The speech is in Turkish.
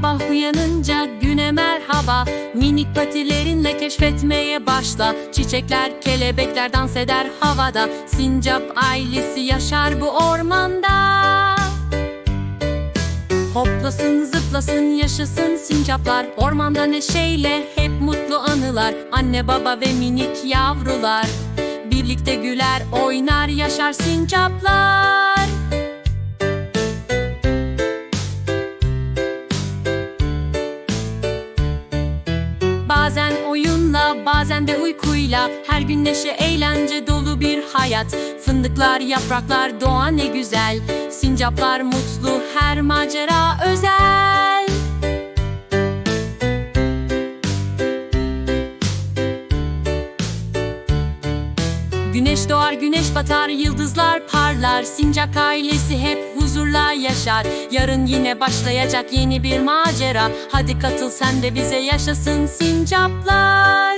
Sabah uyanınca güne merhaba. Minik patilerinle keşfetmeye başla. Çiçekler, kelebekler dans eder havada. Sincap ailesi yaşar bu ormanda. Hoplasın zıplasın yaşasın sincaplar. Ormanda neşeyle hep mutlu anılar. Anne baba ve minik yavrular. Birlikte güler oynar yaşar sincaplar Bazen oyunla bazen de uykuyla. Her gün neşe eğlence dolu bir hayat. Fındıklar yapraklar doğa ne güzel. Sincaplar mutlu her macera özel. Güneş doğar güneş batar yıldızlar parlar. Sincap ailesi hep huzurla yaşar. Yarın yine başlayacak yeni bir macera. Hadi katıl sen de bize yaşasın sincaplar